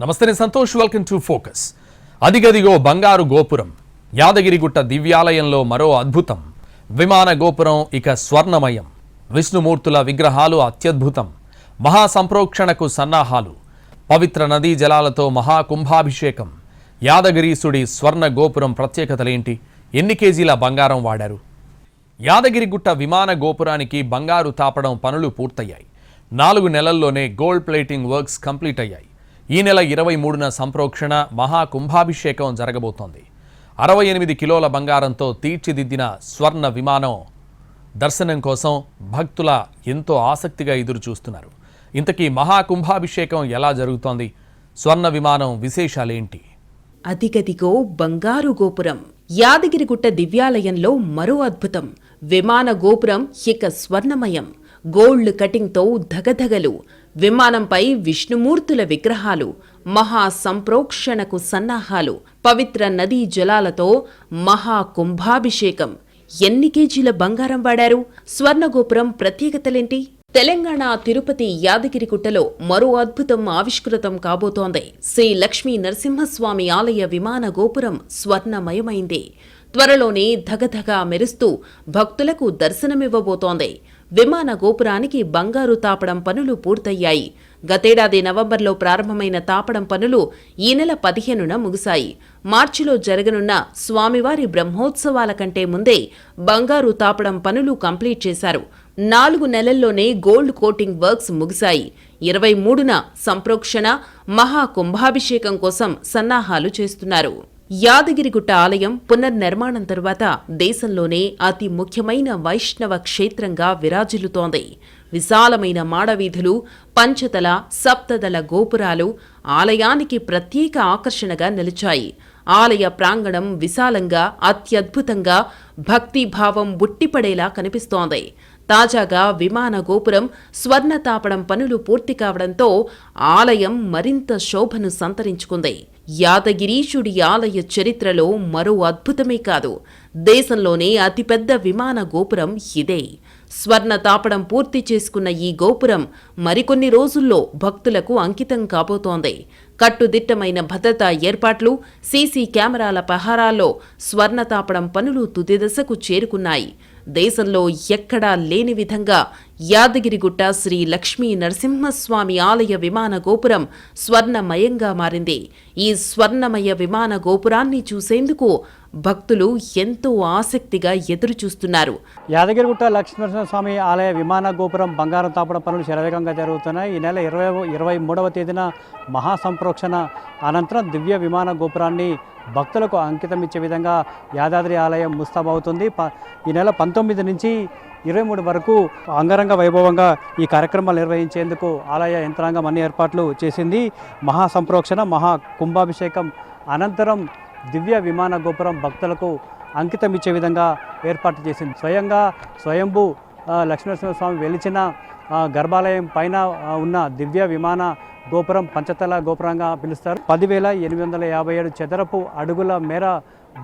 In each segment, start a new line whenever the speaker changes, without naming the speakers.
నమస్తే నేను Santosh welcome to focus. అదిగదిగో బంగారు గోపురం యాదగిరిగుట్ట దివ్యాలయంలో మరో అద్భుతం. విమాన గోపురం ఇక స్వర్ణమయం. విష్ణుమూర్తుల విగ్రహాలు అత్యద్భుతం. మహాసంప్రోక్షణకు సన్నాహాలు. పవిత్ర నదీ జలాలతో మహాకుంభాభిషేకం. యాదగిరీసుడి స్వర్ణ గోపురం ప్రత్యేకతలేంటి? ఎన్ని కేజీల బంగారం వాడారు? యాదగిరిగుట్ట విమాన గోపురానికి బంగారు తాపడం పనులు పూర్తయ్యాయి. నాలుగు నెలల్లోనే గోల్డ్ ప్లేటింగ్ వర్క్స్ కంప్లీట్ అయ్యాయి ఈ నెల ఇరవై మూడున సంప్రోక్షణ మహాకుంభాభిషేకం జరగబోతోంది. అరవై ఎనిమిది కిలోల బంగారంతో తీర్చిదిద్దిన స్వర్ణ విమానం దర్శనం కోసం భక్తుల ఎంతో ఆసక్తిగా ఎదురు చూస్తున్నారు ఇంతకీ మహాకుంభాభిషేకం ఎలా జరుగుతోంది? స్వర్ణ విమానం విశేషాలేంటి?
అదిగదిగో బంగారు గోపురం యాదగిరిగుట్ట దివ్యాలయంలో మరో అద్భుతం. విమాన గోపురం ఇక స్వర్ణమయం. గోల్డ్ కటింగ్తో ధగధగలు. విమానంపై విష్ణుమూర్తుల విగ్రహాలు మహా సంప్రోక్షణకు సన్నాహాలు పవిత్ర నదీ జలాలతో మహా కుంభాభిషేకం. ఎన్ని కేజీల బంగారం వాడారు? స్వర్ణగోపురం ప్రత్యేకతలేంటి? తెలంగాణ తిరుపతి యాదగిరిగుట్టలో మరో అద్భుతం ఆవిష్కృతం కాబోతోంది. శ్రీ లక్ష్మీ నరసింహస్వామి ఆలయ విమాన గోపురం స్వర్ణమయమైంది. త్వరలోనే ధగధగా మెరుస్తూ భక్తులకు దర్శనమివ్వబోతోంది. విమాన గోపురానికి బంగారు తాపడం పనులు పూర్తయ్యాయి. గతేడాది నవంబర్లో ప్రారంభమైన తాపడం పనులు ఈ నెల పదిహేనున ముగిశాయి. మార్చిలో జరగనున్న స్వామివారి బ్రహ్మోత్సవాల కంటే ముందే బంగారు తాపడం పనులు కంప్లీట్ చేశారు. నాలుగు నెలల్లోనే గోల్డ్ కోటింగ్ వర్క్స్ ముగిశాయి. ఇరవై మూడున సంప్రోక్షణ మహా కుంభాభిషేకం కోసం సన్నాహాలు చేస్తున్నారు. యాదగిరిగుట్ట ఆలయం పునర్నిర్మాణం తరువాత దేశంలోనే అతి ముఖ్యమైన వైష్ణవ క్షేత్రంగా విరాజిల్లుతోంది. విశాలమైన మాడవీధులు పంచతల సప్తదళ గోపురాలు ఆలయానికి ప్రత్యేక ఆకర్షణగా నిలిచాయి. ఆలయ ప్రాంగణం విశాలంగా అత్యద్భుతంగా భక్తిభావం బుట్టిపడేలా కనిపిస్తోంది. తాజాగా విమాన గోపురం స్వర్ణ తాపడం పనులు పూర్తి కావడంతో ఆలయం మరింత శోభను సంతరించుకుంది. యాదగిరీశుడి ఆలయ చరిత్రలో మరో అద్భుతమే కాదు. దేశంలోనే అతిపెద్ద విమాన గోపురం ఇదే. స్వర్ణ తాపడం పూర్తి చేసుకున్న ఈ గోపురం మరికొన్ని రోజుల్లో భక్తులకు అంకితం కాబోతోంది. కట్టుదిట్టమైన భద్రతా ఏర్పాట్లు సీసీ కెమెరాల పహారాల్లో స్వర్ణ తాపడం పనులు తుది దశకు చేరుకున్నాయి. దేశంలో ఎక్కడా లేని విధంగా యాదగిరిగుట్ట శ్రీ లక్ష్మీ నరసింహస్వామి ఆలయ విమాన గోపురం స్వర్ణమయంగా మారింది. ఈ స్వర్ణమయ విమాన గోపురాన్ని చూసేందుకు భక్తులు ఎంతో ఆసక్తిగా ఎదురుచూస్తున్నారు.
యాదగిరిగుట్ట లక్ష్మీనరసింహ స్వామి ఆలయ విమాన గోపురం బంగారం తాపడం పనులు శరవేగంగా జరుగుతున్నాయి. ఈ నెల ఇరవై ఇరవై మూడవ తేదీన మహాసంప్రోక్షణ అనంతరం దివ్య విమాన గోపురాన్ని భక్తులకు అంకితం ఇచ్చే విధంగా యాదాద్రి ఆలయం ముస్తాబవుతుంది. ప- ఈ నెల పంతొమ్మిది నుంచి ఇరవై మూడు వరకు అంగరంగ వైభవంగా ఈ కార్యక్రమాలు నిర్వహించేందుకు ఆలయ యంత్రాంగం అన్ని ఏర్పాట్లు చేసింది. మహాసంప్రోక్షణ మహా కుంభాభిషేకం అనంతరం దివ్య విమాన గోపురం భక్తులకు అంకితం ఇచ్చే విధంగా ఏర్పాటు చేసింది. స్వయంగా స్వయంభూ లక్ష్మీనరసింహస్వామి వెలిచిన గర్భాలయం పైన ఉన్న దివ్య విమాన గోపురం పంచతల గోపురంగా పిలుస్తారు. పదివేల ఎనిమిది వందల యాభై ఏడు చదరపు అడుగుల మేర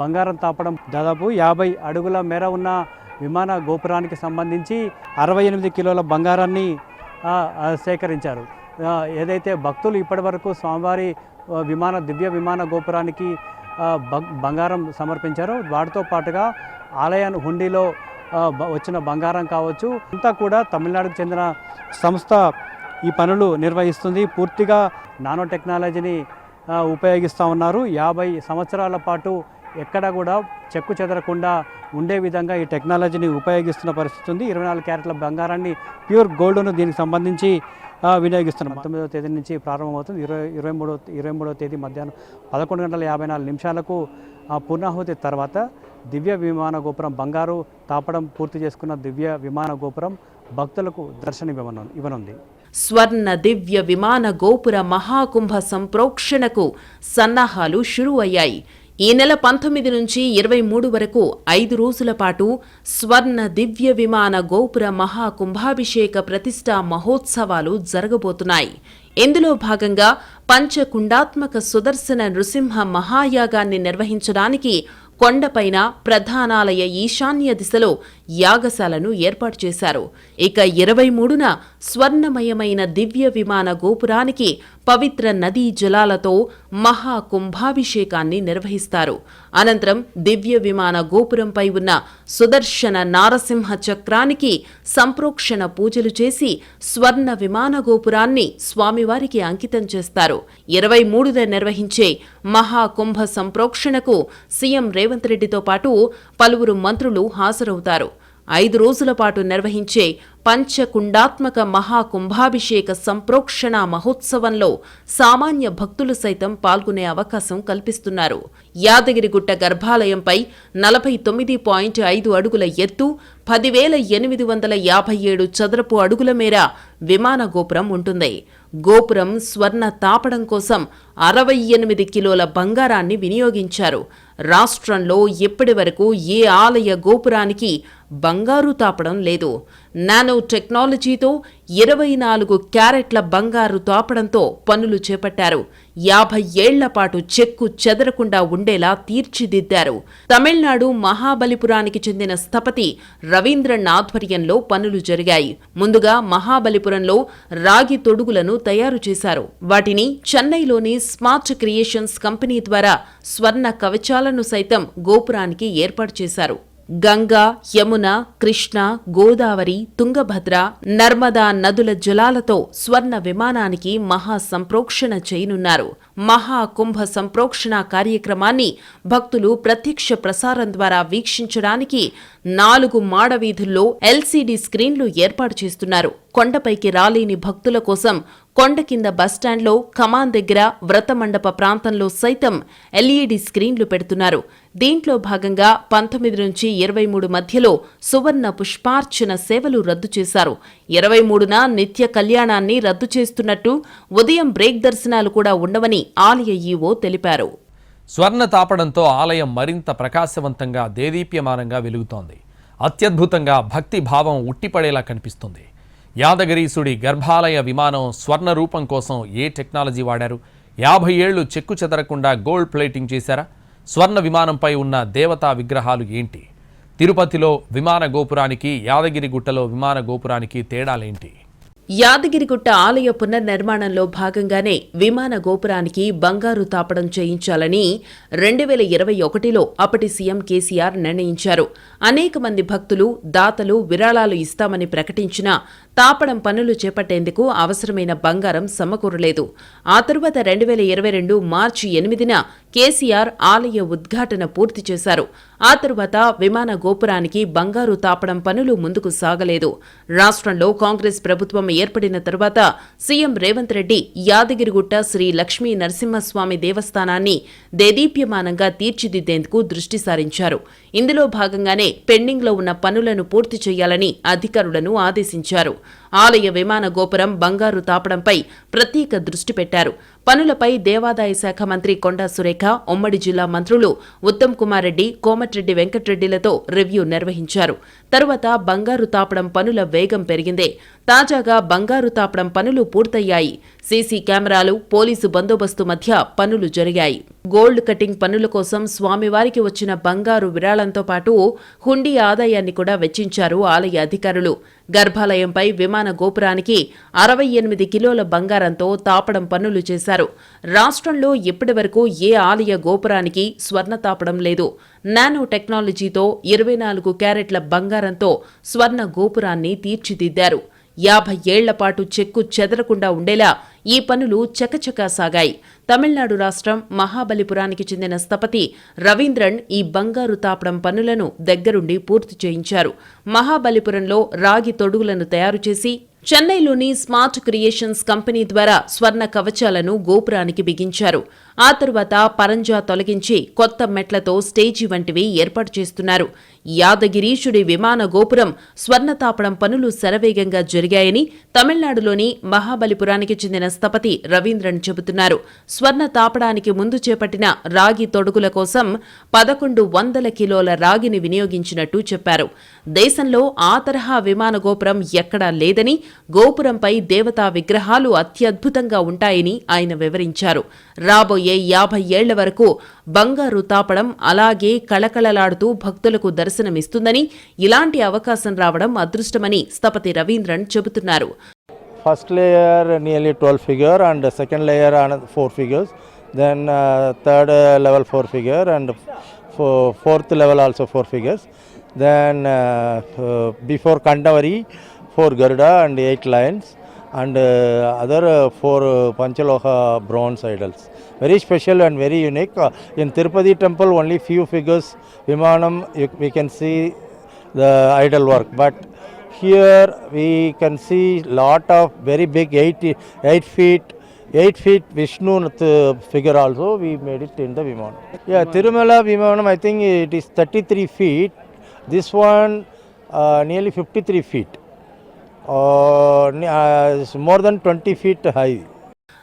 బంగారం తాపడం దాదాపు యాభై అడుగుల మేర ఉన్న విమాన గోపురానికి సంబంధించి అరవై ఎనిమిది కిలోల బంగారాన్ని సేకరించారు. ఏదైతే భక్తులు ఇప్పటివరకు స్వామివారి విమాన దివ్య విమాన గోపురానికి బంగారం సమర్పించారు. వాటితో పాటుగా ఆలయాన్ని హుండీలో వచ్చిన బంగారం కావచ్చు. అంతా కూడా తమిళనాడుకు చెందిన సంస్థ ఈ పనులు నిర్వహిస్తుంది. పూర్తిగా నానో టెక్నాలజీని ఉపయోగిస్తూ ఉన్నారు. యాభై సంవత్సరాల పాటు ఎక్కడ కూడా చెక్కు చెదరకుండా ఉండే విధంగా ఈ టెక్నాలజీని ఉపయోగిస్తున్న పరిస్థితి ఉంది. ఇరవై నాలుగు క్యారెట్ల బంగారాన్ని ప్యూర్ గోల్డ్ను దీనికి సంబంధించి వినియోగిస్తున్నాం. పంతొమ్మిదవ తేదీ నుంచి ప్రారంభమవుతుంది. ఇరవై ఇరవై మూడో ఇరవై మూడో తేదీ మధ్యాహ్నం పదకొండు గంటల యాభై నాలుగు నిమిషాలకు పూర్ణాహుతి తర్వాత దివ్య విమాన గోపురం బంగారు తాపడం పూర్తి చేసుకున్న దివ్య విమాన గోపురం భక్తులకు దర్శనమివ్వను ఇవ్వనుంది.
స్వర్ణ దివ్య విమాన గోపుర మహాకుంభ సంప్రోక్షణకు సన్నాహాలు షురు అయ్యాయి ఈ నెల పంతొమ్మిది నుంచి ఇరవై మూడు వరకు ఐదు రోజుల పాటు స్వర్ణ దివ్య విమాన గోపుర మహాకుంభాభిషేక ప్రతిష్టా మహోత్సవాలు జరగబోతున్నాయి. ఇందులో భాగంగా పంచకుండాత్మక సుదర్శన నృసింహ మహాయాగాన్ని నిర్వహించడానికి కొండపైన ప్రధానాలయ ఈశాన్య దిశలో యాగశాలను ఏర్పాటు చేశారు. ఇక ఇరవై మూడున స్వర్ణమయమైన దివ్య విమాన గోపురానికి పవిత్ర నదీ జలాలతో మహాకుంభాభిషేకాన్ని నిర్వహిస్తారు. అనంతరం దివ్య విమాన గోపురంపై ఉన్న సుదర్శన నారసింహ చక్రానికి సంప్రోక్షణ పూజలు చేసి స్వర్ణ విమాన గోపురాన్ని స్వామివారికి అంకితం చేస్తారు. ఇరవై మూడున నిర్వహించే మహాకుంభ సంప్రోక్షణకు సీఎం రేవంత్ రెడ్డితో పాటు పలువురు మంత్రులు హాజరవుతారు. ఐదు రోజుల పాటు నిర్వహించే పంచకుండాత్మక మహాకుంభాభిషేక సంప్రోక్షణ మహోత్సవంలో సామాన్య భక్తులు సైతం పాల్గొనే అవకాశం కల్పిస్తున్నారు. యాదగిరిగుట్ట గర్భాలయంపై నలభై తొమ్మిది పాయింట్ ఐదు అడుగుల ఎత్తు పదివేల ఎనిమిది వందల యాభై ఏడు చదరపు అడుగుల మేర విమాన గోపురం ఉంటుంది. గోపురం స్వర్ణ తాపడం కోసం అరవై ఎనిమిది కిలోల బంగారాన్ని వినియోగించారు. రాష్ట్రంలో ఇప్పటి వరకు ఏ ఆలయ గోపురానికి బంగారు తాపడం లేదు. నానో టెక్నాలజీతో ఇరవై నాలుగు క్యారెట్ల బంగారు తాపడంతో పనులు చేపట్టారు. యాభై ఏళ్ళ పాటు చెక్కు చెదరకుండా ఉండేలా తీర్చిదిద్దారు. తమిళనాడు మహాబలిపురానికి చెందిన స్థపతి రవీంద్రన్ ఆధ్వర్యంలో పనులు జరిగాయి. ముందుగా మహాబలిపురంలో రాగి తొడుగులను తయారు చేశారు. వాటిని చెన్నైలోని స్మార్ట్ క్రియేషన్స్ కంపెనీ ద్వారా స్వర్ణ కవచాలను సైతం గోపురానికి ఏర్పాటు చేశారు. గంగా యమున కృష్ణ గోదావరి తుంగభద్ర నర్మదా నదుల జలాలతో స్వర్ణ విమానానికి మహా సంప్రోక్షణ చేయనున్నారు. మహా కుంభ సంప్రోక్షణ కార్యక్రమాన్ని భక్తులు ప్రత్యక్ష ప్రసారం ద్వారా వీక్షించడానికి నాలుగు మాడవీధుల్లో ఎల్సీడీ స్క్రీన్లు ఏర్పాటు చేస్తున్నారు. కొండపైకి రాలేని భక్తుల కోసం కొండ కింద బస్టాండ్లో కమాన్ దగ్గర వ్రతమండప ప్రాంతంలో సైతం ఎల్ఈడి స్క్రీన్లు పెడుతున్నారు. దీంట్లో భాగంగా పంతొమ్మిది నుంచి ఇరవై మూడు మధ్యలో సువర్ణ పుష్పార్చన సేవలు రద్దు చేశారు. ఇరవై మూడున నిత్య కళ్యాణాన్ని రద్దు చేస్తున్నట్టు ఉదయం బ్రేక్ దర్శనాలు కూడా ఉండవని ఆలయ ఈవో తెలిపారు.
స్వర్ణ తాపడంతో ఆలయం మరింత ప్రకాశవంతంగా దేదీప్యమానంగా వెలుగుతోంది. అత్యద్భుతంగా భక్తి భావం ఉట్టిపడేలా కనిపిస్తుంది. యాదగిరీసుడి గర్భాలయ విమానం స్వర్ణ రూపం కోసం ఏ టెక్నాలజీ వాడారు? యాభై ఏళ్ళు చెక్కు చెదరకుండా గోల్డ్ ప్లేటింగ్ చేశారా? స్వర్ణ విమానంపై ఉన్న దేవతా విగ్రహాలు ఏంటి? తిరుపతిలో విమాన గోపురానికి యాదగిరిగుట్టలో విమాన గోపురానికి తేడాలేంటి?
యాదగిరిగుట్ట ఆలయ పునర్నిర్మాణంలో భాగంగానే విమాన గోపురానికి బంగారు తాపడం చేయించాలని రెండు వేల ఇరవై ఒకటిలో అప్పటి సీఎం కేసీఆర్ నిర్ణయించారు. అనేక మంది భక్తులు దాతలు విరాళాలు ఇస్తామని ప్రకటించినా తాపడం పనులు చేపట్టేందుకు అవసరమైన బంగారం సమకూరలేదు. ఆ తరువాత రెండు వేల ఇరవై రెండు మార్చి ఎనిమిదిన కేసీఆర్ ఆలయ ఉద్ఘాటన పూర్తి చేశారు. ఆ తరువాత విమాన గోపురానికి బంగారు తాపడం పనులు ముందుకు సాగలేదు. రాష్ట్రంలో కాంగ్రెస్ ప్రభుత్వం ఏర్పడిన తర్వాత సీఎం రేవంత్ రెడ్డి యాదగిరిగుట్ట శ్రీ లక్ష్మీ నరసింహస్వామి దేవస్థానాన్ని దేదీప్యమానంగా తీర్చిదిద్దేందుకు దృష్టి సారించారు. ఇందులో భాగంగానే పెండింగ్లో ఉన్న పనులను పూర్తి చేయాలని అధికారులను ఆదేశించారు. ఆలయ విమాన గోపురం బంగారు తాపడంపై ప్రత్యేక దృష్టి పెట్టారు. పనులపై దేవాదాయ శాఖ మంత్రి కొండా సురేఖ ఉమ్మడి జిల్లా మంత్రులు ఉత్తమ్ కుమార్ రెడ్డి కోమటిరెడ్డి వెంకటరెడ్డిలతో రివ్యూ నిర్వహించారు. తరువాత బంగారు తాపడం పనుల వేగం పెరిగిందే. తాజాగా బంగారు తాపడం పనులు పూర్తయ్యాయి. సీసీ కెమెరాలు పోలీసు బందోబస్తు మధ్య పనులు జరిగాయి. గోల్డ్ కటింగ్ పనుల కోసం స్వామివారికి వచ్చిన బంగారు విరాళంతో పాటు హుండీ ఆదాయాన్ని కూడా వెచ్చించారు ఆలయ అధికారులు. గర్భాలయంపై విమాన గోపురానికి అరవై ఎనిమిది కిలోల బంగారంతో తాపడం పనులు చేశారు. రాష్ట్రంలో ఇప్పటివరకు ఏ ఆలయ గోపురానికి స్వర్ణ తాపడం లేదు. నానో టెక్నాలజీతో ఇరవై నాలుగు క్యారెట్ల బంగారంతో స్వర్ణ గోపురాన్ని తీర్చిదిద్దారు. యాభై ఏళ్ళ పాటు చెక్కు చెదరకుండా ఉండేలా ఈ పనులు చకచకా సాగాయి. తమిళనాడు రాష్ట్రం మహాబలిపురానికి చెందిన స్థపతి రవీంద్రన్ ఈ బంగారు తాపడం పనులను దగ్గరుండి పూర్తి చేయించారు. మహాబలిపురంలో రాగి తొడుగులను తయారు చేసి చెన్నైలోని స్మార్ట్ క్రియేషన్స్ కంపెనీ ద్వారా స్వర్ణ కవచాలను గోపురానికి బిగించారు. ఆ తరువాత పరంజా తొలగించి కొత్త మెట్లతో స్టేజి వంటివి ఏర్పాటు చేస్తున్నారు. యాదగిరీషుడి విమాన గోపురం స్వర్ణ తాపడం పనులు శరవేగంగా జరిగాయని తమిళనాడులోని మహాబలిపురానికి చెందిన స్థపతి రవీంద్రన్ చెబుతున్నారు. స్వర్ణ తాపడానికి ముందు చేపట్టిన రాగి తొడుగుల కోసం పదకొండు వందల కిలోల రాగిని వినియోగించినట్టు చెప్పారు. దేశంలో ఆ తరహా విమాన గోపురం ఎక్కడా లేదని గోపురంపై దేవతా విగ్రహాలు అత్యద్భుతంగా ఉంటాయని ఆయన వివరించారు. రాబోయే అయ్యే యాభై ఏళ్ళ వరకు బంగారు తాపడం అలాగే కళకళలాడుతూ భక్తులకు దర్శనమిస్తుందని ఇలాంటి అవకాశం రావడం అదృష్టమని స్థపతి రవీంద్రన్ చెబుతున్నారు.
First layer nearly twelve figure and second layer four figures then third level four figure and fourth level also four figures then before కండవరి four Garuda and eight lines and other four panchaloha bronze idols lions and other 4 Panchaloha bronze idols. Very special and very unique. Uh, in Tirupati temple only few figures Vimanam you, we can see the idol work but here we can see lot of very big 8, 8 feet 8 feet Vishnu figure also we made it in the Vimanam. Yeah, Tirumala Vimanam I think it is 33 feet. This one uh, nearly 53 feet. Uh, uh, more than 20 feet high.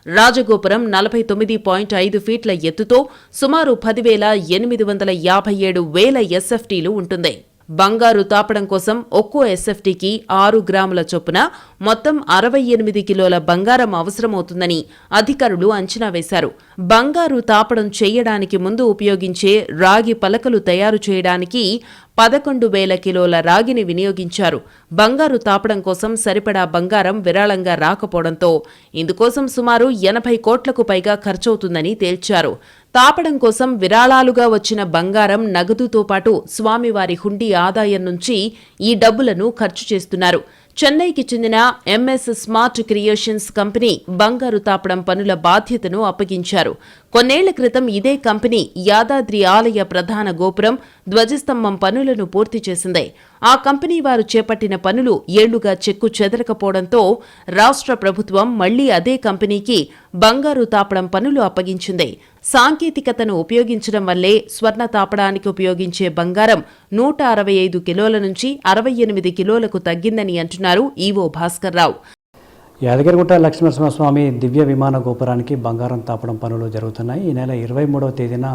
Rajagopuram నలభై తొమ్మిది point ఐదు ఫీట్ల ఎత్తుతో సుమారు పదివేల ఎనిమిది వందల యాభై ఏడు వేల ఎస్ఎఫ్టీలు ఉంటుంది. బంగారు తాపడం కోసం ఒక్కో ఎస్ఎఫ్టీకి ఆరు గ్రాముల చొప్పున మొత్తం అరవై ఎనిమిది కిలోల బంగారం అవసరమవుతుందని అధికారులు అంచనా వేశారు. బంగారు తాపడం చేయడానికి ముందు ఉపయోగించే రాగి పలకలు తయారు చేయడానికి పదకొండు వేల కిలోల రాగిని వినియోగించారు. బంగారు తాపడం కోసం సరిపడా బంగారం విరాళంగా రాకపోవడంతో ఇందుకోసం సుమారు ఎనభై కోట్లకు పైగా ఖర్చవుతుందని తేల్చారు. తాపడం కోసం విరాళాలుగా వచ్చిన బంగారం నగదుతో పాటు స్వామివారి హుండీ ఆదాయం నుంచి ఈ డబ్బులను ఖర్చు చేస్తున్నారు. చెన్నైకి చెందిన ఎంఎస్ స్మార్ట్ క్రియేషన్స్ కంపెనీ బంగారు తాపడం పనుల బాధ్యతను అప్పగించారు. కొన్నేళ్ళ క్రితం ఇదే కంపెనీ యాదాద్రి ఆలయ ప్రధాన గోపురం ధ్వజస్తంభం పనులను పూర్తి చేసింది. ఆ కంపెనీ వారు చేపట్టిన పనులు ఏళ్ళుగా చెక్కు చెదరకపోవడంతో రాష్ట్ర ప్రభుత్వం మళ్ళీ అదే కంపెనీకి బంగారు తాపడం పనులు అప్పగించింది. సాంకేతికతను ఉపయోగించడం వల్లే స్వర్ణ తాపడానికి ఉపయోగించే బంగారం నూట అరవై ఐదు కిలోల నుంచి అరవై ఎనిమిది కిలోలకు తగ్గిందని అంటున్నారు ఈవో భాస్కర్రావు
యాదగిరిగుట్ట లక్ష్మీనరసింహస్వామి దివ్య విమాన గోపురానికి బంగారం తాపడం పనులు జరుగుతున్నాయి. ఈ నెల ఇరవై మూడవ తేదీన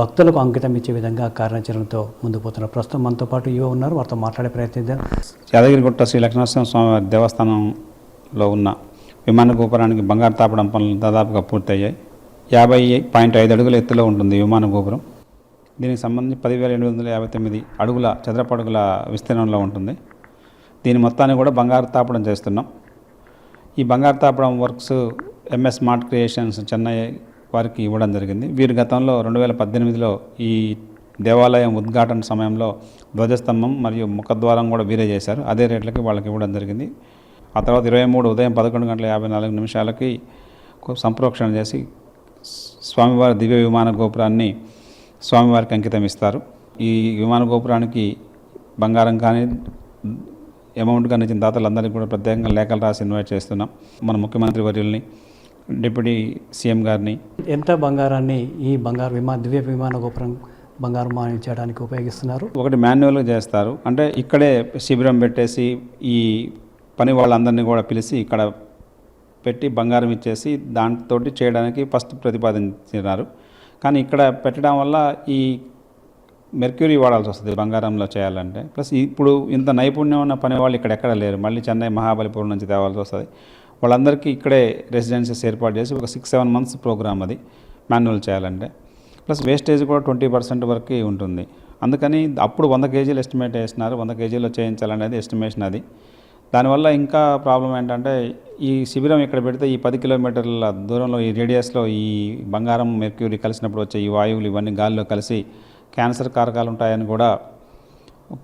భక్తులకు అంకితం ఇచ్చే విధంగా కార్యాచరణతో ముందుకు పోతున్నారు. ప్రస్తుతం మనతో పాటు యువ ఉన్నారు. వారితో మాట్లాడే ప్రయత్నిద్దాం
యాదగిరిగుట్ట శ్రీ లక్ష్మీనరసింహస్వామి దేవస్థానంలో ఉన్న విమాన గోపురానికి బంగారు తాపడం పనులు దాదాపుగా పూర్తయ్యాయి. యాభై పాయింట్ ఐదు అడుగుల ఎత్తులో ఉంటుంది విమాన గోపురం. దీనికి సంబంధించి పదివేల ఎనిమిది వందల యాభై తొమ్మిది అడుగుల చదరపు అడుగుల విస్తీర్ణంలో ఉంటుంది. దీని మొత్తాన్ని కూడా బంగారు తాపడం చేస్తున్నాం. ఈ బంగారు తాపడం works MS smart creations Chennai వారికి ఇవ్వడం జరిగింది. వీరు గతంలో రెండు వేల పద్దెనిమిదిలో ఈ దేవాలయం ఉద్ఘాటన సమయంలో ధ్వజస్తంభం మరియు ముఖద్వారం కూడా వీరే చేశారు. అదే రేట్లకి వాళ్ళకి ఇవ్వడం జరిగింది. ఆ తర్వాత ఇరవై మూడు ఉదయం పదకొండు గంటల యాభై నాలుగు నిమిషాలకి సంప్రోక్షణ చేసి స్వామివారి దివ్య విమాన గోపురాన్ని స్వామివారికి అంకితం ఇస్తారు. ఈ విమాన గోపురానికి బంగారం కానీ అమౌంట్ కానీ ఇచ్చిన దాతలందరికీ కూడా ప్రత్యేకంగా లేఖలు రాసి ఇన్వైట్ చేస్తున్నాం. మన ముఖ్యమంత్రి వర్యుల్ని డిప్యూటీ సీఎం గారిని.
ఎంత బంగారాన్ని ఈ బంగారు విమాన దివ్య విమాన గోపురం బంగారం చేయడానికి ఉపయోగిస్తున్నారు?
ఒకటి మాన్యువల్గా చేస్తారు. అంటే ఇక్కడే శిబిరం పెట్టేసి ఈ పని వాళ్ళందరినీ కూడా పిలిచి ఇక్కడ పెట్టి బంగారం ఇచ్చేసి దాంతో చేయడానికి ఫస్ట్ ప్రతిపాదించినారు. కానీ ఇక్కడ పెట్టడం వల్ల ఈ మెర్క్యూరీ వాడాల్సి వస్తుంది బంగారంలో చేయాలంటే. ప్లస్ ఇప్పుడు ఇంత నైపుణ్యం ఉన్న పని వాళ్ళు ఇక్కడ ఎక్కడ లేరు. మళ్ళీ చెన్నై మహాబలిపురం నుంచి తేవాల్సి వస్తుంది. వాళ్ళందరికీ ఇక్కడే రెసిడెన్సీస్ ఏర్పాటు చేసి ఒక సిక్స్ సెవెన్ మంత్స్ ప్రోగ్రామ్ అది మాన్యువల్ చేయాలంటే. ప్లస్ వేస్టేజ్ కూడా ట్వంటీ పర్సెంట్ వరకు ఉంటుంది. అందుకని అప్పుడు వంద కేజీలు ఎస్టిమేట్ వేసినారు వంద కేజీలో చేయించాలనేది ఎస్టిమేషన్ అది. దానివల్ల ఇంకా ప్రాబ్లం ఏంటంటే ఈ శిబిరం ఇక్కడ పెడితే ఈ పది కిలోమీటర్ల దూరంలో ఈ రేడియస్లో ఈ బంగారం మెర్క్యూరీ కలిసినప్పుడు వచ్చే ఈ వాయువులు ఇవన్నీ గాలిలో కలిసి క్యాన్సర్ కారకాలు ఉంటాయని కూడా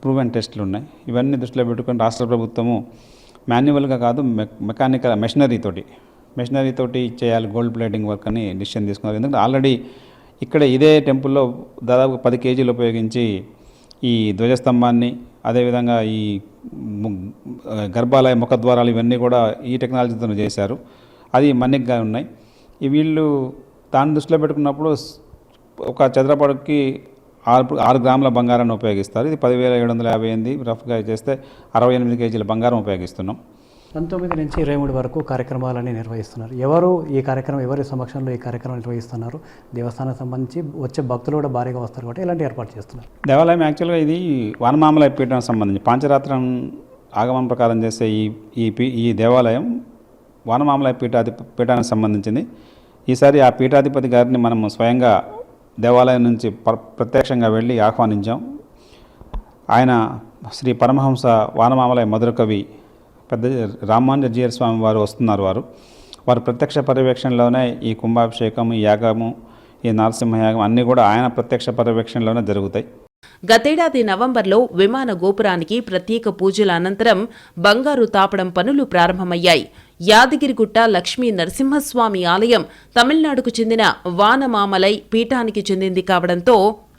ప్రూవెన్ టెస్టులు ఉన్నాయి. ఇవన్నీ దృష్టిలో పెట్టుకొని రాష్ట్ర ప్రభుత్వము మాన్యువల్గా కాదు మె మెకానికల్ మెషినరీతోటి తోటి తోటి చేయాలి గోల్డ్ ప్లేటింగ్ వర్క్ అని డిసిషన్ తీసుకున్నారు. ఎందుకంటే ఆల్రెడీ ఇక్కడ ఇదే టెంపుల్లో దాదాపు పది కేజీలు ఉపయోగించి ఈ ధ్వజస్తంభాన్ని అదేవిధంగా ఈ గర్భాలయ ముఖద్వారాలు ఇవన్నీ కూడా ఈ టెక్నాలజీతో చేశారు. అది మన్నిగ్గా ఉన్నాయి. ఈ వీళ్ళు దాన్ని దృష్టిలో పెట్టుకున్నప్పుడు ఒక చదరపడికి ఆరు ఆరు గ్రాముల బంగారాన్ని ఉపయోగిస్తారు. ఇది పదివేల ఏడు వందల యాభై ఎనిమిది రఫ్గా చేస్తే అరవై ఎనిమిది కేజీల బంగారం ఉపయోగిస్తున్నాం.
పంతొమ్మిది నుంచి ఇరవై మూడు వరకు కార్యక్రమాలని నిర్వహిస్తున్నారు. ఎవరు ఈ కార్యక్రమం ఎవరి సమక్షంలో ఈ కార్యక్రమం నిర్వహిస్తున్నారు? దేవస్థానానికి సంబంధించి వచ్చే భక్తులు కూడా భారీగా వస్తారు కాబట్టి ఇలాంటి ఏర్పాటు చేస్తున్నారు?
దేవాలయం యాక్చువల్గా ఇది వనమామల పీఠం సంబంధించి పాంచరాత్రం ఆగమం ప్రకారం చేసే ఈ ఈ పీ- ఈ దేవాలయం వనమామల పీఠాధి పీఠానికి సంబంధించింది. ఈసారి ఆ పీఠాధిపతి గారిని మనం స్వయంగా దేవాలయం నుంచి ప్ర- ప్రత్యక్షంగా వెళ్ళి ఆహ్వానించాం. ఆయన శ్రీ పరమహంస వానమామలయ మధురకవి పెద్ద రామానుజీయర్ స్వామి వారు వస్తున్నారు వారు. వారు ప్రత్యక్ష పర్యవేక్షణలోనే ఈ కుంభాభిషేకం ఈ యాగము ఈ నరసింహయాగం అన్నీ కూడా ఆయన ప్రత్యక్ష పర్యవేక్షణలోనే జరుగుతాయి.
గతేడాది నవంబర్లో విమాన గోపురానికి ప్రత్యేక పూజల అనంతరం బంగారు తాపడం పనులు ప్రారంభమయ్యాయి. యాదగిరిగుట్ట లక్ష్మీ నరసింహస్వామి ఆలయం తమిళనాడుకు చెందిన వానమామలై పీఠానికి చెందింది కావడంతో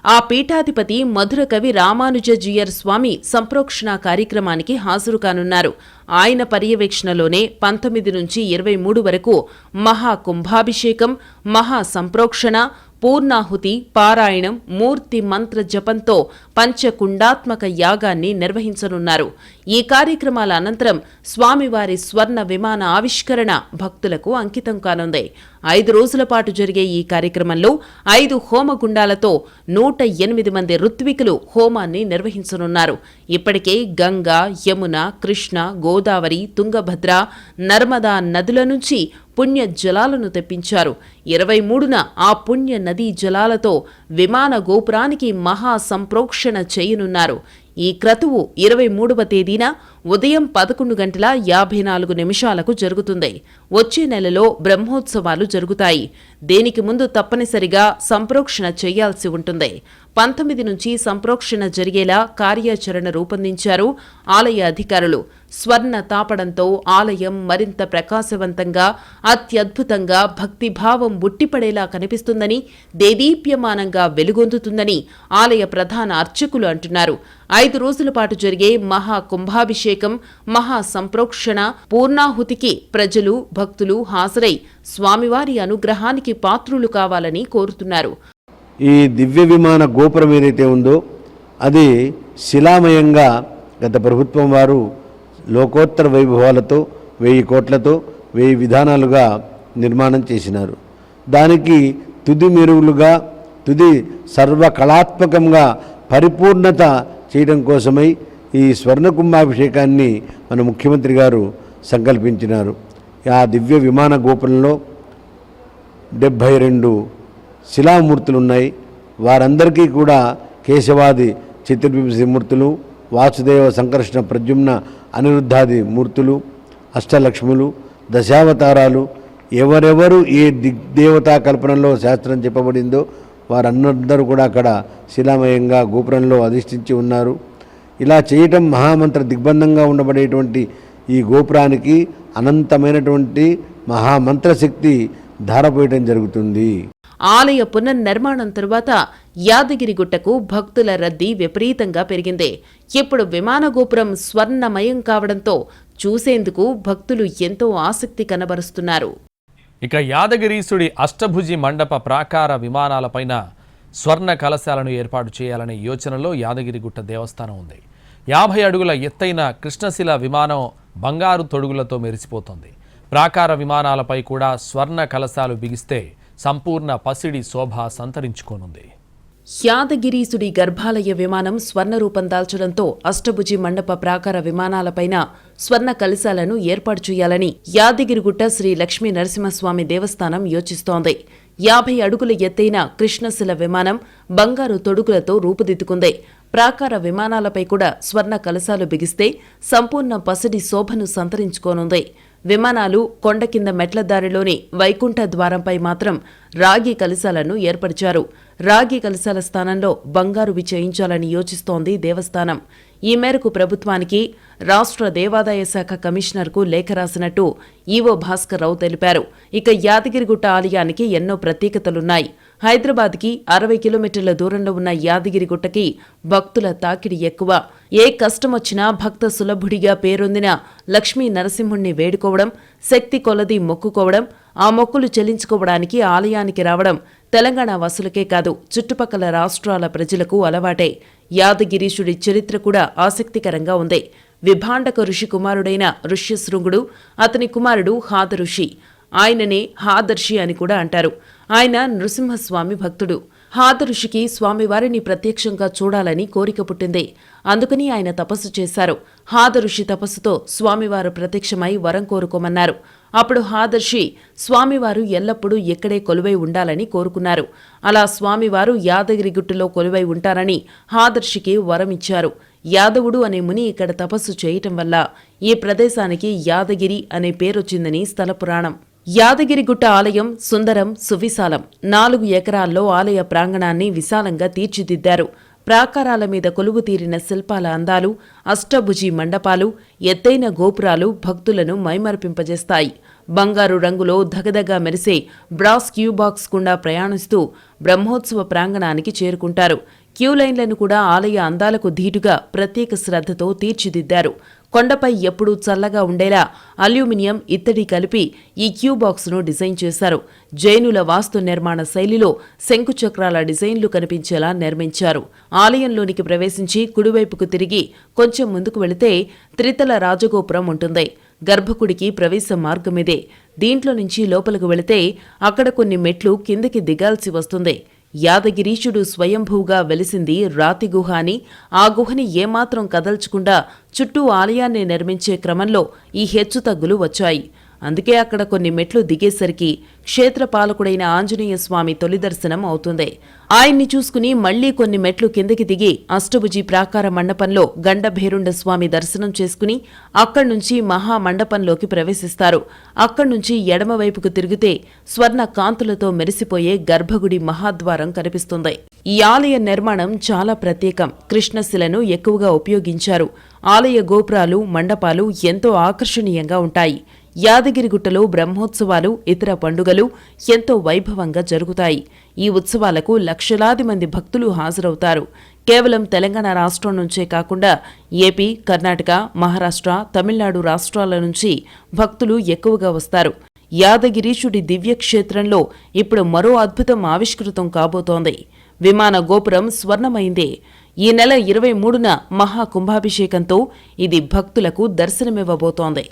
ఆ పీఠాధిపతి మధుర కవి రామానుజజీయర్ స్వామి సంప్రోక్షణ కార్యక్రమానికి హాజరు కానున్నారు ఆయన పర్యవేక్షణలోనే పంతొమ్మిది నుంచి ఇరవై మూడు వరకు మహా కుంభాభిషేకం మహా సంప్రోక్షణ పూర్ణాహుతి పారాయణం మూర్తి మంత్ర జపంతో పంచకుండాత్మక యాగాన్ని నిర్వహించనున్నారు. ఈ కార్యక్రమాల అనంతరం స్వామివారి స్వర్ణ విమాన ఆవిష్కరణ భక్తులకు అంకితం కానుంది. ఐదు రోజుల పాటు జరిగే ఈ కార్యక్రమంలో ఐదు హోమగుండాలతో నూట ఎనిమిది మంది ఋత్వికులు హోమాన్ని నిర్వహించనున్నారు. ఇప్పటికే గంగా యమున కృష్ణ గోదావరి తుంగభద్ర నర్మదా నదుల నుంచి పుణ్య జలాలను తెప్పించారు. ఇరవై మూడున ఆ పుణ్య నదీ జలాలతో విమాన గోపురానికి మహా సంప్రోక్షణ చేయనున్నారు. ఈ క్రతువు ఇరవై మూడవ తేదీన ఉదయం పదకొండు గంటల యాభై నాలుగు నిమిషాలకు జరుగుతుంది. వచ్చే నెలలో బ్రహ్మోత్సవాలు జరుగుతాయి. దేనికి ముందు తప్పనిసరిగా సంప్రోక్షణ చేయాల్సి ఉంటుంది. పంతొమ్మిది నుంచి సంప్రోక్షణ జరిగేలా కార్యాచరణ రూపొందించారు ఆలయ అధికారులు. స్వర్ణ తాపడంతో ఆలయం మరింత ప్రకాశవంతంగా అత్యద్భుతంగా భక్తిభావం బుట్టిపడేలా కనిపిస్తుందని దేదీప్యమానంగా వెలుగొందుతుందని ఆలయ ప్రధాన అర్చకులు అంటున్నారు. ఐదు రోజుల పాటు జరిగే మహా కుంభాభిషేకం మహా సంప్రోక్షణ పూర్ణాహుతికి ప్రజలు భక్తులు హాజరై స్వామివారి అనుగ్రహానికి పాత్రులు కావాలని కోరుతున్నారు.
ఈ దివ్య విమాన గోపురం ఏదైతే ఉందో అది శిలామయంగా గత ప్రభుత్వం వారు లోకోత్తర వైభవాలతో వెయ్యి కోట్లతో వెయ్యి విధానాలుగా నిర్మాణం చేసినారు. దానికి తుది మెరుగులుగా తుది సర్వకళాత్మకంగా పరిపూర్ణత చేయడం కోసమై ఈ స్వర్ణ కుంభాభిషేకాన్ని మన ముఖ్యమంత్రి గారు సంకల్పించినారు. ఆ దివ్య విమాన గోపురంలో డెబ్భై రెండు శిలామూర్తులు ఉన్నాయి వారందరికీ కూడా కేశవాది చతుర్వింశమూర్తులు వాసుదేవ సంకర్షణ ప్రద్యుమ్న అనిరుద్ధాది మూర్తులు అష్టలక్ష్ములు దశావతారాలు ఎవరెవరు ఏ దిగ్దేవతా కల్పనలో శాస్త్రం చెప్పబడిందో వారందరూ కూడా అక్కడ శిలామయంగా గోపురంలో అధిష్ఠించి ఉన్నారు. ఇలా చేయటం మహామంత్ర దిగ్బంధంగా ఉండబడేటువంటి ఈ గోపురానికి అనంతమైనటువంటి మహామంత్రశక్తి ధారపోయటం జరుగుతుంది.
ఆలయ పునర్నిర్మాణం తరువాత యాదగిరిగుట్టకు భక్తుల రద్దీ విపరీతంగా పెరిగింది. ఇప్పుడు విమాన గోపురం స్వర్ణమయం కావడంతో చూసేందుకు భక్తులు ఎంతో ఆసక్తి కనబరుస్తున్నారు.
ఇక యాదగిరీసుడి అష్టభుజి మండప ప్రాకార విమానాలపైన స్వర్ణ కలశాలను ఏర్పాటు చేయాలనే యోచనలో యాదగిరిగుట్ట దేవస్థానం ఉంది. యాభై అడుగుల ఎత్తైన కృష్ణశిల విమానం బంగారు తొడుగులతో మెరిసిపోతుంది. ప్రాకార విమానాలపై కూడా స్వర్ణ కలశాలు బిగిస్తే సంపూర్ణ పసిడి శోభ సంతరించుకోనుంది.
యాదగిరీసుడి గర్భాలయ విమానం స్వర్ణ రూపం దాల్చడంతో అష్టభుజి మండప ప్రాకార విమానాలపైన స్వర్ణ కలశాలను ఏర్పాటు చేయాలని యాదగిరిగుట్ట శ్రీ లక్ష్మీ నరసింహస్వామి దేవస్థానం యోచిస్తోంది. యాభై అడుగుల ఎత్తైన కృష్ణశిల విమానం బంగారు తొడుగులతో రూపుదిద్దుకుంది. ప్రాకార విమానాలపై కూడా స్వర్ణ కలశాలు బిగిస్తే సంపూర్ణ పసిడి శోభను సంతరించుకోనుంది. విమానాలు కొండ కింద మెట్ల దారిలోని వైకుంఠ ద్వారంపై మాత్రం రాగి కలశాలను ఏర్పరిచారు. రాగి కలశాల స్థానంలో బంగారు చేయించాలని యోచిస్తోంది దేవస్థానం. ఈ మేరకు ప్రభుత్వానికి రాష్ట్ర దేవాదాయ శాఖ కమిషనర్కు లేఖ రాసినట్టు ఈవో భాస్కర్ రావు తెలిపారు. ఇక యాదగిరిగుట్ట ఆలయానికి ఎన్నో ప్రత్యేకతలున్నాయి. హైదరాబాద్కి అరవై కిలోమీటర్ల దూరంలో ఉన్న యాదగిరిగుట్టకి భక్తుల తాకిడి ఎక్కువ. ఏ కష్టమొచ్చినా భక్త సులభుడిగా పేరొందిన లక్ష్మీ నరసింహుణ్ణి వేడుకోవడం శక్తి కొలది మొక్కుకోవడం ఆ మొక్కులు చెల్లించుకోవడానికి ఆలయానికి రావడం తెలంగాణ వసులకే కాదు చుట్టుపక్కల రాష్ట్రాల ప్రజలకు అలవాటే. యాదగిరీషుడి చరిత్ర కూడా ఆసక్తికరంగా ఉంది. విభాండక ఋషి కుమారుడైన ఋష్యశృంగుడు అతని కుమారుడు హాదఋషి ఆయననే హాదర్షి అని కూడా అంటారు. ఆయన నృసింహస్వామి భక్తుడు. హాదఋషికి స్వామివారిని ప్రత్యక్షంగా చూడాలని కోరిక పుట్టింది. అందుకని ఆయన తపస్సు చేశారు. హాదఋషి తపస్సుతో స్వామివారు ప్రత్యక్షమై వరం కోరుకోమన్నారు. అప్పుడు హాదర్షి స్వామివారు ఎల్లప్పుడూ ఇక్కడే కొలువై ఉండాలని కోరుకున్నారు. అలా స్వామివారు యాదగిరిగుట్టులో కొలువై ఉంటారని హాదర్షికి వరం ఇచ్చారు. యాదవుడు అనే ముని ఇక్కడ తపస్సు చేయటం వల్ల ఈ ప్రదేశానికి యాదగిరి అనే పేరొచ్చిందని స్థల పురాణం. యాదగిరిగుట్ట ఆలయం సుందరం సువిశాలం నాలుగు ఎకరాల్లో ఆలయ ప్రాంగణాన్ని విశాలంగా తీర్చిదిద్దారు. ప్రాకారాల మీద కొలువు తీరిన శిల్పాల అందాలు అష్టభుజి మండపాలు ఎత్తైన గోపురాలు భక్తులను మైమరపింపజేస్తాయి. బంగారు రంగులో ధగధగా మెరిసే బ్రాస్ క్యూబాక్స్ గుండా ప్రయాణిస్తూ బ్రహ్మోత్సవ ప్రాంగణానికి చేరుకుంటారు. క్యూ లైన్లను కూడా ఆలయ అందాలకు ధీటుగా ప్రత్యేక శ్రద్ధతో తీర్చిదిద్దారు. కొండపై ఎప్పుడూ చల్లగా ఉండేలా అల్యూమినియం ఇత్తడి కలిపి ఈ క్యూ బాక్స్ను డిజైన్ చేశారు. జైనుల వాస్తు నిర్మాణ శైలిలో శంకుచక్రాల డిజైన్లు కనిపించేలా నిర్మించారు. ఆలయంలోనికి ప్రవేశించి కుడివైపుకు తిరిగి కొంచెం ముందుకు వెళితే త్రితల రాజగోపురం ఉంటుంది. గర్భకుడికి ప్రవేశ మార్గమిదే దీంట్లో నుంచి లోపలికి వెళితే అక్కడ కొన్ని మెట్లు కిందికి దిగాల్సి వస్తుంది. యాదగిరీశుడు స్వయంభూగా వెలిసింది రాతి గుహ అని ఆ గుహని ఏమాత్రం కదల్చకుండా చుట్టూ ఆలయాన్ని నిర్మించే క్రమంలో ఈ హెచ్చుతగ్గులు వచ్చాయి. అందుకే అక్కడ కొన్ని మెట్లు దిగేసరికి క్షేత్రపాలకుడైన ఆంజనేయ స్వామి తొలి దర్శనం అవుతుంది. ఆయన్ని చూసుకుని మళ్ళీ కొన్ని మెట్లు కిందకి దిగి అష్టభుజి ప్రాకార మండపంలో గండభేరుండ స్వామి దర్శనం చేసుకుని అక్కడి నుంచి మహా మండపంలోకి ప్రవేశిస్తారు. అక్కడి నుంచి ఎడమవైపుకు తిరిగితే స్వర్ణ కాంతులతో మెరిసిపోయే గర్భగుడి మహాద్వారం కనిపిస్తుంది. ఈ ఆలయ నిర్మాణం చాలా ప్రత్యేకం. కృష్ణశిలను ఎక్కువగా ఉపయోగించారు. ఆలయ గోపురాలు మండపాలు ఎంతో ఆకర్షణీయంగా ఉంటాయి. యాదగిరిగుట్టలో బ్రహ్మోత్సవాలు ఇతర పండుగలు ఎంతో వైభవంగా జరుగుతాయి. ఈ ఉత్సవాలకు లక్షలాది మంది భక్తులు హాజరవుతారు. కేవలం తెలంగాణ రాష్ట్రం నుంచే కాకుండా ఏపీ కర్ణాటక మహారాష్ట్ర తమిళనాడు రాష్ట్రాల నుంచి భక్తులు ఎక్కువగా వస్తారు. యాదగిరీశుడి దివ్యక్షేత్రంలో ఇప్పుడు మరో అద్భుతం ఆవిష్కృతం కాబోతోంది. విమాన గోపురం స్వర్ణమైందే. ఈ నెల ఇరవై మూడున మహాకుంభాభిషేకంతో ఇది భక్తులకు దర్శనమివ్వబోతోంది.